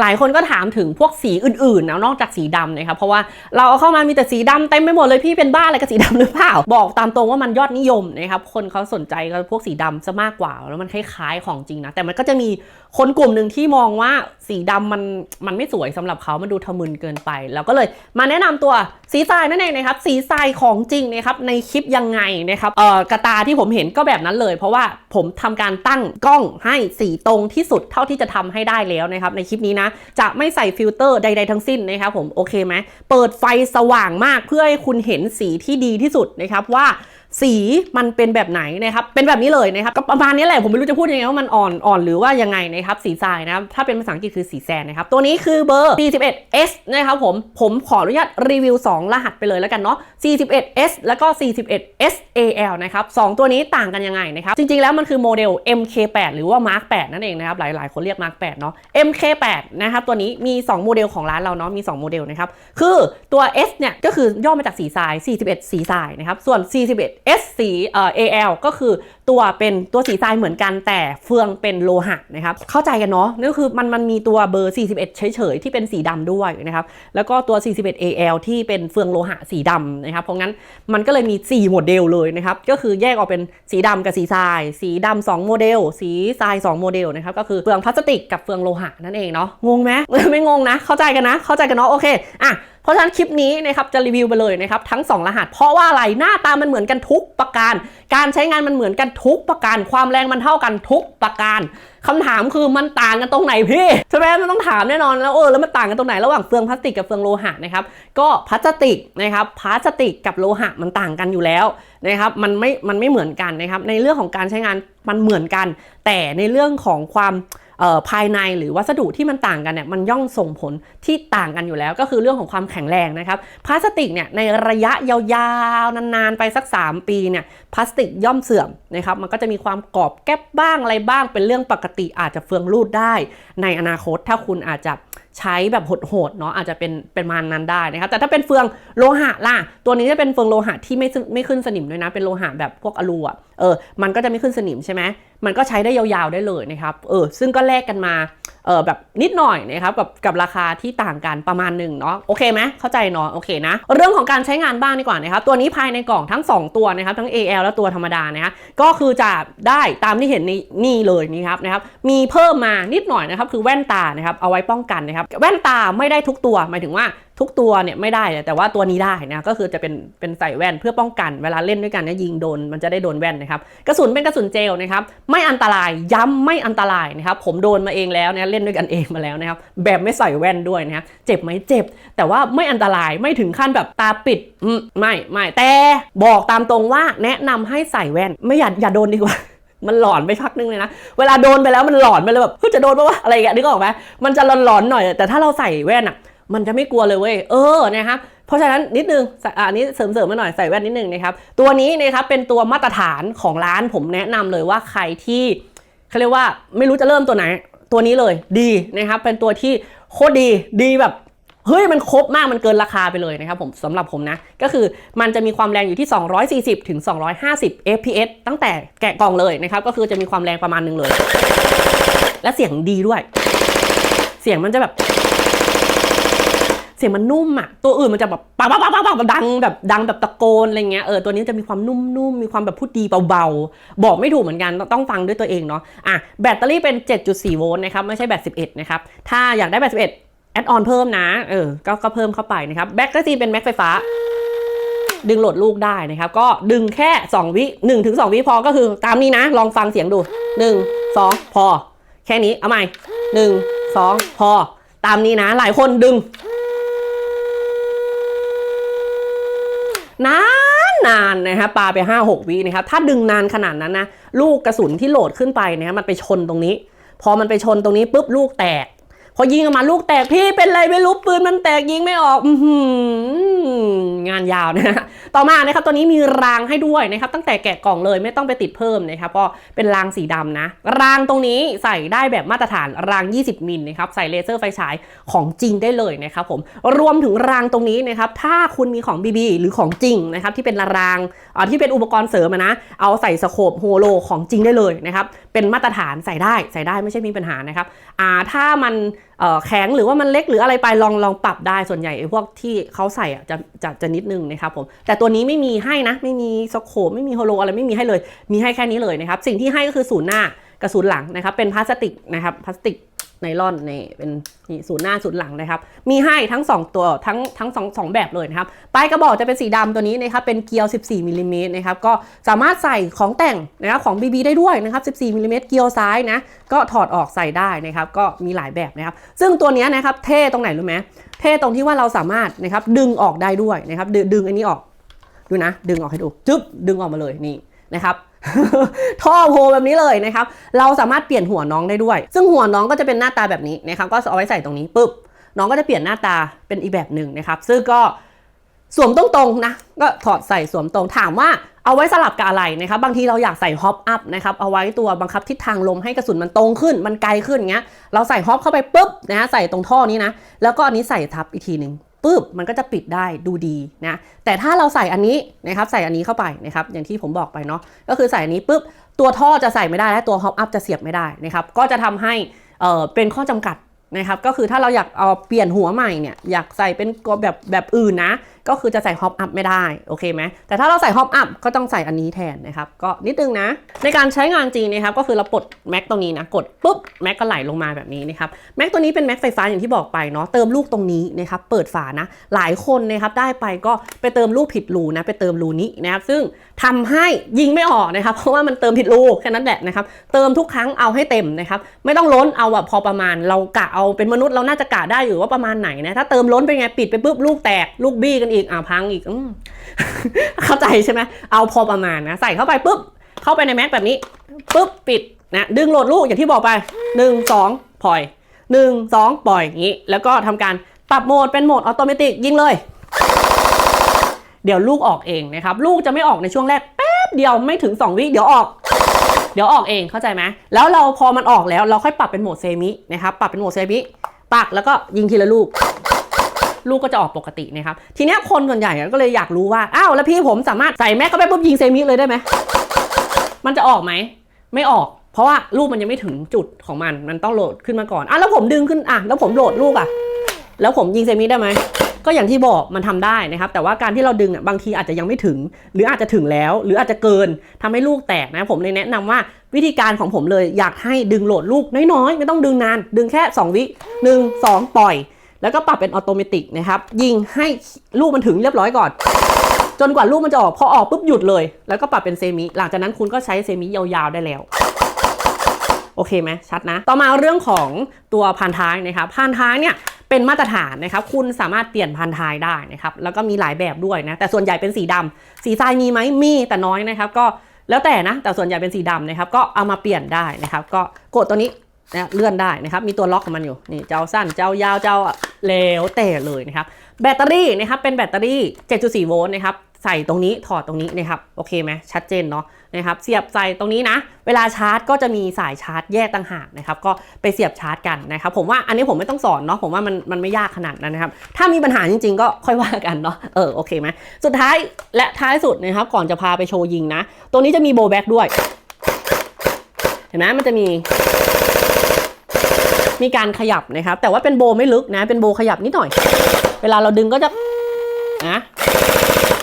หลายคนก็ถามถึงพวกสีอื่นๆนะนอกจากสีดำนะครับเพราะว่าเราเอาเข้ามามีแต่สีดำเต็มไปหมดเลยพี่เป็นบ้าอะไรกับสีดำหรือเปล่า บอกตามตรงว่ามันยอดนิยมนะครับคนเขาสนใจกับพวกสีดำซะมากกว่า แล้วมันคล้ายๆของจริงนะแต่มันก็จะมีคนกลุ่มหนึ่งที่มองว่าสีดำมันมันไม่สวยสำหรับเขามันดูทะมึนเกินไป แล้วก็เลยมาแนะนำตัวสีทรายนั่นเองนะครับสีทรายของจริงนะครับในคลิปยังไงนะครับเอ่อกระตาที่ผมเห็นก็แบบนั้นเลย เพราะว่าผมทำการตั้งกล้องให้สีตรงที่สุดเท่าที่จะทำให้ได้แล้วนะครับในคลิปนี้นะจะไม่ใส่ฟิลเตอร์ใด ๆ ทั้งสิ้นนะครับผมโอเคไหมเปิดไฟสว่างมากเพื่อให้คุณเห็นสีที่ดีที่สุดนะครับว่า สีมันเป็นแบบไหนนะครับเป็นแบบนี้เลยนะครับก็ประมาณนี้แหละผมไม่รู้จะพูดยังไงว่ามันอ่อนอ่อนหรือว่ายังไงนะครับสีทรายนะครับถ้าเป็นภาษาอังกฤษคือสีแซนนะครับตัวนี้คือเบอร์ 41S นะครับผมผมขออนุญาตรีวิว 2 รหัสไปเลยแล้วกันเนาะ 41S แล้วก็ 41SAL นะครับ2ตัวนี้ต่างกันยังไงนะครับจริงๆแล้วมันคือโมเดล MK8 หรือว่า Mark 8นั่นเองนะครับหลายๆ คนเรียก Mark 8เนาะ MK8 นะครับตัวนี้มี 2 โมเดลของร้านเราเนาะมี 2 โมเดลนะครับคือตัว S เนี่ยก็คือย่อมาจากสีทราย 41 สีทรายนะครับส่วน 41สีเอ่อ AL ก็คือตัวเป็นตัวสีทรายเหมือนกันแต่เฟืองเป็นโลหะนะครับเข้าใจกันเนาะนี่ก็คือมันมันมีตัวเบอร์ 41 เฉยๆ ที่เป็นสีดำด้วยนะครับแล้วก็ตัว 41 AL ที่เป็นเฟืองโลหะสีดำนะครับเพราะงั้นมันก็เลยมี 4 โมเดลเลยนะครับก็คือแยกออกเป็นสีดำกับสีทราย สีดำ2โมเดล สีทราย 2 โมเดลนะครับก็คือเฟืองพลาสติกกับเฟืองโลหะนั่นเองเนาะงงไหมไม่งงนะเข้าใจกันนะเข้าใจกันเนาะโอเคอะ เพราะฉะนั้นคลิปนี้นะครับจะรีวิวไปเลยนะครับทั้ง 2 รหัส เพราะว่าอะไรหน้าตามันเหมือนกันทุกประการ การใช้งานมันเหมือนกันทุกประการ ความแรงมันเท่ากันทุกประการ คำถามคือมันต่างกันตรงไหนพี่ใช่ไหมมันต้องถามแน่นอนแล้วเออแล้วมันต่างกันตรงไหนระหว่างเฟืองพลาสติกกับเฟืองโลหะนะครับก็พลาสติกนะครับพลาสติกกับโลหะมันต่างกันอยู่แล้วนะครับมันไม่มันไม่เหมือนกันนะครับในเรื่องของการใช้งานมันเหมือนกัน แต่ในเรื่องของความภายในหรือวัสดุที่มันต่างกันเนี่ยมันย่อมส่งผลที่ต่างกันอยู่แล้ว ก็คือเรื่องของความแข็งแรงนะครับพลาสติกเนี่ยในระยะยาวๆนานๆไปสัก 3 ปีเนี่ยพลาสติกย่อมเสื่อมนะครับมันก็จะมีความกรอบแก๊บบ้างอะไรบ้างเป็นเรื่องปกติอาจจะเฟืองรูดได้ในอนาคตถ้าคุณอาจจะ ใช้แบบโหดๆเนาะอาจจะเป็นเป็นมาณนั้นได้นะครับแต่ถ้าเป็นเฟืองโลหะล่ะ ตัวนี้จะเป็นเฟืองโลหะที่ไม่ซึ่งไม่ขึ้นสนิมด้วยนะ เป็นโลหะแบบพวกอลูอะเออมันก็จะไม่ขึ้นสนิมใช่ไหมมันก็ใช้ได้ยาวๆได้เลยนะครับเออซึ่งก็แลกกันมาเออแบบนิดหน่อยนะครับกับกับราคาที่ต่างกันประมาณหนึ่งเนาะโอเคไหมเข้าใจเนาะโอเคนะเรื่องของการใช้งานบ้างดีกว่านะครับตัวนี้ภายในกล่องทั้ง 2 ตัวนะครับทั้ง AL และตัวธรรมดานะฮะก็คือจะได้ตามที่เห็นในนี่เลยนี่ครับนะครับมีเพิ่มมานิดหน่อยนะครับคือแว่นตานะครับเอาไว้ป้องกันนะครับแว่นตาไม่ได้ทุกตัวหมายถึงว่าทุกตัวเนี่ยไม่ได้แต่ว่าตัวนี้ได้นะก็คือจะเป็นเป็นใส่แว่นเพื่อป้องกันเวลาเล่นด้วยกันเนี่ยยิงโดนมันจะได้โดนแว่นนะครับกระสุนเป็นกระสุนเจลนะครับไม่อันตรายย้ำไม่อันตรายนะครับผมโดนมาเองแล้วนะเล่นด้วยกันเองมาแล้วนะครับแบบไม่ใส่แว่นด้วยนะครับเจ็บไหมเจ็บ แต่ว่าไม่อันตรายไม่ถึงขั้นแบบตาปิดอืมไม่ไม่แต่บอกตามตรงว่าแนะนำให้ใส่แว่นไม่อย่าอย่าโดนดีกว่า มันหลอนไปพักนึงเลยนะ เวลาโดนไปแล้วมันหลอนไปเลยแบบจะโดนปะวะอะไรอย่างเงี้ยนึกออกไหมมันจะหลอนๆหน่อย แต่ถ้าเราใส่แว่นอะ มันจะไม่กลัวเลยเว้ย เออ นะครับเพราะฉะนั้นนิดนึงอะอันนี้เสริมๆมาหน่อยใส่แว่นนิดนึงนะครับ ตัวนี้นะครับเป็นตัวมาตรฐานของร้านผมแนะนำเลยว่าใครที่เขาเรียกว่าไม่รู้จะเริ่มตัวไหน ตัวนี้เลยดีนะครับ เป็นตัวที่โคตรดีดีแบบ เฮ้ยมันครบมากมันเกินราคาไปเลยนะครับผมสำหรับผมนะ ก็คือมันจะมีความแรงอยู่ที่ 240ถึง250 fps ตั้งแต่แกะกล่องเลยนะครับ ก็คือจะมีความแรงประมาณนึงเลย และเสียงดีด้วย เสียงมันจะแบบ เสียงมันนุ่มอะตัวอื่นมันจะแบบปังปังปังปังดังแบบดังแบบตะโกนอะไรเงี้ยเออตัวนี้จะมีความนุ่มๆมีความแบบพูดดีเบาๆ บอกไม่ถูกเหมือนกันต้องฟังด้วยตัวเองเนาะอะแบตเตอรี่เป็น 7.4 โวลต์นะครับไม่ใช่แบต 11 นะครับถ้าอยากได้แบต 11 แอดออนเพิ่มนะเออก็ก็เพิ่มเข้าไปนะครับแบ็กก็จีเป็นแม็กไฟฟ้า ดึงโหลดลูกได้นะครับ ก็ดึงแค่ 2 วิ1ถึง2วิพอก็คือตามนี้นะ ลองฟังเสียงดู 1 2 พอ แค่นี้เอาใหม่ 1 2 พอ ตามนี้นะ หลายคนดึงนานนานนะครับปาไป 5 6วินะครับถ้าดึงนานขนาดนั้นนะลูกกระสุนที่โหลดขึ้นไปนะครับมันไปชนตรงนี้ พอมันไปชนตรงนี้ปุ๊บลูกแตก พอยิงออกมาลูกแตกพี่เป็นไรไม่รู้ปืนมันแตกยิงไม่ออกองานยาวนะฮะต่อมานะครับตัวนี้มีรางให้ด้วยนะครับ ตั้งแต่แกะกล่องเลยไม่ต้องไปติดเพิ่มนะครับก็เป็นรางสีดำนะ รางตรงนี้ใส่ได้แบบมาตรฐานราง 20 มิลนะครับใส่เลเซอร์ไฟฉายของจริงได้เลยนะครับผมรวมถึงรางตรงนี้นะครับถ้าคุณมีของ BB หรือของจริงนะครับที่เป็นรางที่เป็นอุปกรณ์เสริมนะเอาใส่สโคปโฮโลของจริงได้เลยนะครับเป็นมาตรฐานใส่ได้ใส่ได้ไม่ใช่มีปัญหานะครับอ่าถ้ามัน แข็งหรือว่ามันเล็กหรืออะไรไปลองลองปรับได้ส่วนใหญ่ไอ้พวกที่เขาใส่อะจะจะจะนิดนึงนะครับผมแต่ตัวนี้ไม่มีให้นะ ไม่มีสโคปไม่มีโฮโลอะไรไม่มีให้เลย มีให้แค่นี้เลยนะครับ สิ่งที่ให้ก็คือศูนย์หน้ากับศูนย์หลังนะครับ เป็นพลาสติกนะครับพลาสติก ไนลอนนี่เป็นนี่ศูนย์หน้าศูนย์หลังนะครับ มีให้ทั้ง 2 ตัวทั้งทั้งสองสองแบบเลยนะครับปลายกระบอกจะเป็นสีดำตัวนี้นะครับเป็นเกลียว 14มิลลิเมตรนะครับก็สามารถใส่ของแต่งนะครับของ BB ได้ด้วยนะครับ 14มิลลิเมตรเกลียวซ้ายนะก็ถอดออกใส่ได้นะครับก็มีหลายแบบนะครับซึ่งตัวนี้นะครับเท่ตรงไหนรู้ไหมเท่ตรงที่ว่าเราสามารถนะครับดึงออกได้ด้วยนะครับดึงดึงอันนี้ออกดูนะ ดึงออกให้ดูจึ๊บดึงออกมาเลยนี่นะครับ ท่อโพแบบนี้เลยนะครับ เราสามารถเปลี่ยนหัวน้องได้ด้วย ซึ่งหัวน้องก็จะเป็นหน้าตาแบบนี้นะครับ ก็เอาไว้ใส่ตรงนี้ปุ๊บ น้องก็จะเปลี่ยนหน้าตาเป็นอีกแบบหนึ่งนะครับ ซึ่งก็สวมตรงๆนะ ก็ถอดใส่สวมตรง ถามว่าเอาไว้สลับกับอะไรนะครับ บางทีเราอยากใส่ฮอปอัพนะครับ เอาไว้ตัวบังคับทิศทางลมให้กระสุนมันตรงขึ้น มันไกลขึ้นอย่างเงี้ย เราใส่ฮอปเข้าไปปุ๊บนะฮะ ใส่ตรงท่อนี้นะ แล้วก็อันนี้ใส่ทับอีกทีหนึ่ง ปุ๊บมันก็จะปิดได้ดูดีนะแต่ถ้าเราใส่อันนี้นะครับใส่อันนี้เข้าไปนะครับอย่างที่ผมบอกไปเนาะก็คือใส่อันนี้ปุ๊บตัวท่อจะใส่ไม่ได้และตัวฮอปอัพจะเสียบไม่ได้นะครับก็จะทำให้เอ่อเป็นข้อจำกัดนะครับก็คือถ้าเราอยากเอาเปลี่ยนหัวใหม่เนี่ยอยากใส่เป็นแบบแบบอื่นนะก็คือจะใส่ฮอปอัพไม่ได้โอเคไหมแต่ถ้าเราใส่ฮอปอัพก็ต้องใส่อันนี้แทนนะครับก็นิดนึงนะ ในการใช้งานจริงนะครับก็คือเราปลดแม็กตรงนี้นะกดปุ๊บแม็กก็ไหลลงมาแบบนี้นะครับแม็กตัวนี้เป็นแม็กไฟฟ้าอย่างที่บอกไปเนาะเติมลูกตรงนี้นะครับเปิดฝานะหลายคนนะครับได้ไปก็ไปเติมลูกผิดรูนะไปเติมรูนี้นะครับซึ่งทำให้ยิงไม่ออกนะครับเพราะว่ามันเติมผิดรูแค่นั้นแหละนะครับเติมทุกครั้งเอาให้เต็มนะครับไม่ต้องล้นเอาแบบพอประมาณเรากะเอาเป็นมนุษย์เราน่าจะกะได้อยู่ว่าประมาณไหนนะถ้าเติมล้นเป็นไงปิดไปปุ๊บลูกแตกลูกบี้กันอีกอ่าพังอีกอืเข้าใจใช่ไหมเอาพอประมาณนะ ใส่เข้าไปปุ๊บ เข้าไปในแม็กแบบนี้ปุ๊บปิดนะดึงโหลดลูกอย่างที่บอกไป1 2ปล่อย 1 2 ปล่อยอย่างนี้ แล้วก็ทำการปรับโหมดเป็นโหมดออโตเมติกยิงเลย เดี๋ยวลูกออกเองนะครับ ลูกจะไม่ออกในช่วงแรกแป๊บเดียวไม่ถึง 2 วิเดี๋ยวออกเดี๋ยวออกเองเข้าใจไหมแล้วเราพอมันออกแล้วเราค่อยปรับเป็นโหมดเซมินะครับปรับเป็นโหมดเซมิปักแล้วก็ยิงทีละลูก ลูกก็จะออกปกตินะครับ ทีนี้คนส่วนใหญ่ก็เลยอยากรู้ว่า อ้าวแล้วพี่ผมสามารถใส่แม็กเข้าไปปุ๊บยิงเซมิเลยได้ไหม มันจะออกไหม ไม่ออก เพราะว่าลูกมันยังไม่ถึงจุดของมัน มันต้องโหลดขึ้นมาก่อนอะแล้วผมดึงขึ้นอะแล้วผมโหลดลูกอะ แล้วผมยิงเซมิได้ไหมก็อย่างที่บอกมันทำได้นะครับ แต่ว่าการที่เราดึงอะบางทีอาจจะยังไม่ถึง หรืออาจจะถึงแล้ว หรืออาจจะเกินทำให้ลูกแตกนะผมเลยแนะนำว่าวิธีการของผมเลยอยากให้ดึงโหลดลูกน้อยๆ ไม่ต้องดึงนาน ดึงแค่ 2 วิหนึ่งสองปล่อย แล้วก็ปรับเป็นออโตเมติกนะครับ ยิงให้ลูกมันถึงเรียบร้อยก่อน จนกว่าลูกมันจะออก พอออกปุ๊บหยุดเลย แล้วก็ปรับเป็นเซมิ หลังจากนั้นคุณก็ใช้เซมิยาวๆได้แล้วโอเคไหมชัดนะ ต่อมาเรื่องของตัวพันท้ายนะครับพันท้ายเนี่ยเป็นมาตรฐานนะครับ คุณสามารถเปลี่ยนพันท้ายได้นะครับ แล้วก็มีหลายแบบด้วยนะ แต่ส่วนใหญ่เป็นสีดำสีทรายมีไหมมีแต่น้อยนะครับ ก็แล้วแต่นะ แต่ส่วนใหญ่เป็นสีดำนะครับ ก็เอามาเปลี่ยนได้นะครับ ก็กดตัวนี้ นะเลื่อนได้นะครับ มีตัวล็อกของมันอยู่ นี่ เจ้าสั้น เจ้ายาว เจ้าแล้วแต่เลยนะครับ แบตเตอรี่นะครับ เป็นแบตเตอรี่ 7.4 โวลต์นะครับ ใส่ตรงนี้ ถอดตรงนี้นะครับ โอเคไหมชัดเจนเนาะ นะครับ เสียบใส่ตรงนี้นะ เวลาชาร์จก็จะมีสายชาร์จแยกต่างหากนะครับ ก็ไปเสียบชาร์จกันนะครับ ผมว่าอันนี้ผมไม่ต้องสอนเนาะ ผมว่ามันมันไม่ยากขนาดนั้นนะครับ ถ้ามีปัญหาจริง ๆ ก็ค่อยว่ากันเนาะ เออ โอเคไหมสุดท้ายและท้ายสุดนะครับ ก่อนจะพาไปโชว์ยิงนะตัวนี้จะมีโบแบ็กด้วย เห็นไหมมันจะมี มีการขยับนะครับ แต่ว่าเป็นโบไม่ลึกนะ เป็นโบขยับนิดหน่อย เวลาเราดึงก็จะนะ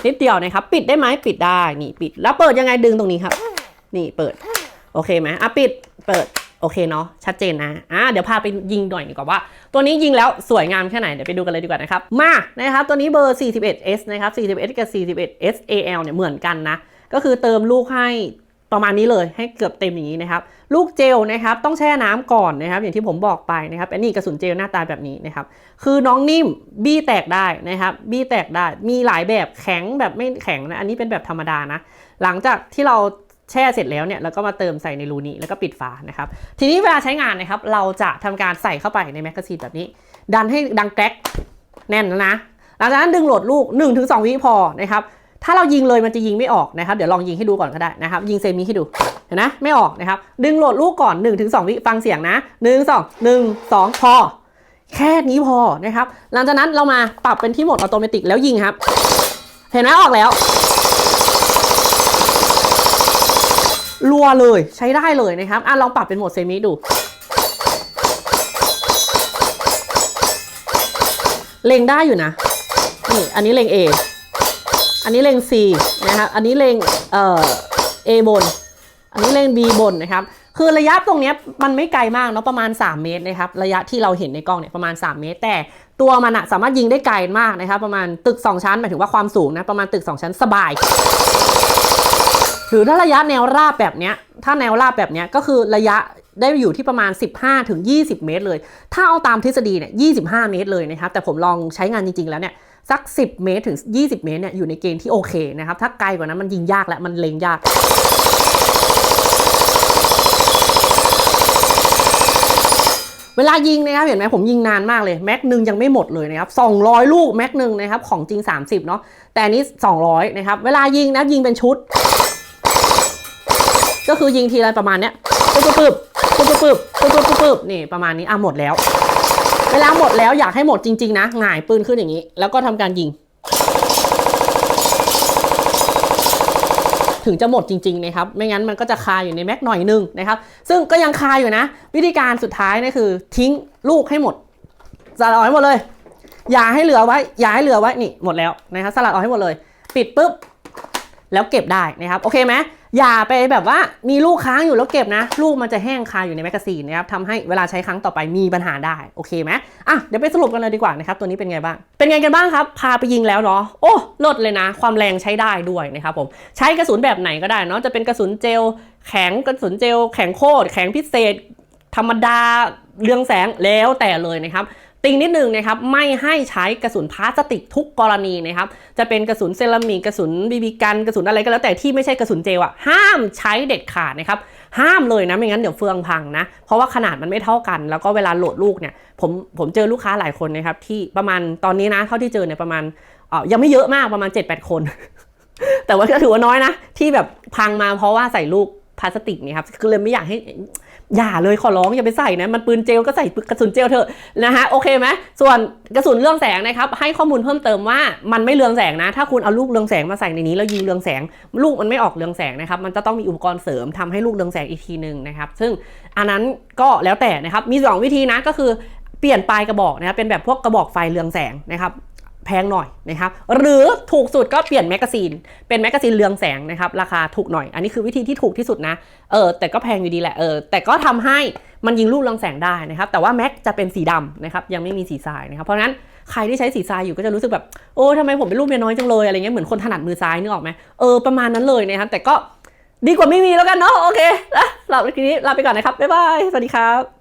นิดเดียวนะครับ ปิดได้ไหมปิดได้นี่ปิด แล้วเปิดยังไงดึงตรงนี้ครับ นี่เปิด โอเคไหมอะปิดเปิดโอเคเนาะชัดเจนนะอะเดี๋ยวพาไปยิงหน่อยดีกว่าว่า ตัวนี้ยิงแล้วสวยงามแค่ไหน เดี๋ยวไปดูกันเลยดีกว่านะครับ มานะครับตัวนี้เบอร์ 41S นะครับ 41 กับ 41 SAL เนี่ยเหมือนกันนะ ก็คือเติมลูกให้ ประมาณนี้เลยให้เกือบเต็มอย่างนี้นะครับ ลูกเจลนะครับต้องแช่น้ำก่อนนะครับ อย่างที่ผมบอกไปนะครับอันนี้กระสุนเจลหน้าตาแบบนี้นะครับ คือน้องนิ่มบี้แตกได้นะครับบี้แตกได้มีหลายแบบแข็งแบบไม่แข็งนะอันนี้เป็นแบบธรรมดานะ หลังจากที่เราแช่เสร็จแล้วเนี่ยเราก็มาเติมใส่ในรูนี้แล้วก็ปิดฝานะครับ ทีนี้เวลาใช้งานนะครับ เราจะทำการใส่เข้าไปในแมกกาซีนแบบนี้ ดันให้ดังแก๊กแน่นนะหลังจากนั้นดึงโหลดลูก 1-2 วิพอนะครับ ถ้าเรายิงเลยมันจะยิงไม่ออกนะครับ เดี๋ยวลองยิงให้ดูก่อนก็ได้นะครับ ยิงเซมิให้ดู เห็นนะไม่ออกนะครับ ดึงโหลดลูกก่อน 1-2 วิฟังเสียงนะ 1 2 1 2 พอ แค่นี้พอนะครับ หลังจากนั้นเรามาปรับเป็นที่โหมดออโตเมติกแล้วยิงครับ เห็นไหมออกแล้วรัวเลยใช้ได้เลยนะครับอะลองปรับเป็นโหมดเซมิดู เล็งได้อยู่นะ นี่อันนี้เล็ง A อั อันนี้เลง C นะครับ อันนี้เลงเอ่อ A บน อันนี้เลง B บนนะครับ คือระยะตรงนี้มันไม่ไกลมากเนาะประมาณ 3 เมตรนะครับ ระยะที่เราเห็นในกล้องเนี่ยประมาณ 3 เมตร แต่ตัวมันอะสามารถยิงได้ไกลมากนะครับ ประมาณตึก 2 ชั้นหมายถึงว่าความสูงนะประมาณตึก 2 ชั้นสบายหรือถ้าระยะแนวราบแบบเนี้ยถ้าแนวราบแบบเนี้ยก็คือระยะได้อยู่ที่ประมาณ 15ถึง20 เมตรเลย ถ้าเอาตามทฤษฎีเนี่ย 25 เมตรเลยนะครับ แต่ผมลองใช้งานจริง ๆ แล้วเนี่ย สัก 10 เมตรถึง 20 เมตรเนี่ยอยู่ในเกณฑ์ที่โอเคนะครับ ถ้าไกลกว่านั้นมันยิงยากและมันเล็งยากเวลายิงนะครับเห็นไหมผมยิงนานมากเลยแม็กหนึ่งยังไม่หมดเลยนะครับ200 ลูกแม็กหนึ่งนะครับของจริง 30เนาะแต่นี้ 200นะครับเวลายิงนะยิงเป็นชุด ก็คือยิงทีไรประมาณเนี้ยปึ๊บปึ๊บปึ๊บปึ๊บปึ๊บปึ๊บปึ๊บนี่ประมาณนี้อะหมดแล้ว เวลาหมดแล้วอยากให้หมดจริง ๆ นะหงายปืนขึ้นอย่างนี้ แล้วก็ทำการยิง ถึงจะหมดจริงๆนะครับ ไม่งั้นมันก็จะคาอยู่ในแม็กหน่อยนึงนะครับ ซึ่งก็ยังคาอยู่นะ วิธีการสุดท้ายนี่คือ ทิ้งลูกให้หมดสลัดออกให้หมดเลย อย่าให้เหลือไว้ อย่าให้เหลือไว้นี่หมดแล้วนะครับสลัดออกให้หมดเลย ปิดปุ๊บ แล้วเก็บได้นะครับโอเคไหมอย่าไปแบบว่ามีลูกค้างอยู่แล้วเก็บนะ ลูกมันจะแห้งคาอยู่ในแมกกาซีนนะครับทำให้เวลาใช้ครั้งต่อไปมีปัญหาได้โอเคไหมอะเดี๋ยวไปสรุปกันเลยดีกว่านะครับตัวนี้เป็นไงบ้าง เป็นไงกันบ้างครับ พาไปยิงแล้วเนาะโอ้ลดเลยนะ ความแรงใช้ได้ด้วยนะครับผมใช้กระสุนแบบไหนก็ได้เนาะจะเป็นกระสุนเจล แข็งกระสุนเจล แข็งโคตรแข็งพิเศษ ธรรมดาเรืองแสงแล้วแต่เลยนะครับ ติงนิดนึงนะครับไม่ให้ใช้กระสุนพลาสติกทุกกรณีนะครับจะเป็นกระสุนเซรามิกกระสุนบีบีกันกระสุนอะไรก็แล้วแต่ที่ไม่ใช่กระสุนเจลอะห้ามใช้เด็ดขาดนะครับห้ามเลยนะไม่งั้นเดี๋ยวเฟืองพังนะ เพราะว่าขนาดมันไม่เท่ากัน แล้วก็เวลาโหลดลูกเนี่ยผมผมเจอลูกค้าหลายคนนะครับที่ประมาณตอนนี้นะเท่าที่เจอเนี่ยประมาณเออยังไม่เยอะมากประมาณ 7-8 คน แต่ว่าก็ถือว่าน้อยนะ ที่แบบพังมาเพราะว่าใส่ลูก พลาสติกเนี่ยครับคือเลยไม่อยากให้อย่าเลยขอร้องอย่าไปใส่นะมันปืนเจลก็ใส่กระสุนเจลเถอะนะฮะโอเคไหมส่วนกระสุนเรืองแสงนะครับให้ข้อมูลเพิ่มเติมว่ามันไม่เรืองแสงนะ ถ้าคุณเอาลูกเรืองแสงมาใส่ในนี้แล้วยิงเรืองแสง ลูกมันไม่ออกเรืองแสงนะครับมันจะต้องมีอุปกรณ์เสริมทำให้ลูกเรืองแสงอีกทีหนึ่งนะครับซึ่งอันนั้นก็แล้วแต่นะครับมีสองวิธีนะก็คือเปลี่ยนปลายกระบอกนะครับเป็นแบบพวกกระบอกไฟเรืองแสงนะครับ แพงหน่อยนะครับหรือถูกสุดก็เปลี่ยนแมกกาซีน เป็นแมกกาซีนเรืองแสงนะครับราคาถูกหน่อย อันนี้คือวิธีที่ถูกที่สุดนะเออแต่ก็แพงอยู่ดีแหละเออแต่ก็ทำให้มันยิงลูกเรืองแสงได้นะครับแต่ว่าแม็กจะเป็นสีดำนะครับยังไม่มีสีทรายนะครับเพราะนั้นใครที่ใช้สีทรายอยู่ก็จะรู้สึกแบบโอ้ทำไมผมเป็นลูกเมียน้อยจังเลยอะไรเงี้ยเหมือนคนถนัดมือซ้ายนึกออกไหมเออประมาณนั้นเลยนะครับแต่ก็ดีกว่าไม่มีแล้วกันเนาะโอเคแล้วสำหรับคลิปนี้ลาไปก่อนนะครับบ๊ายบายสวัสดีครับ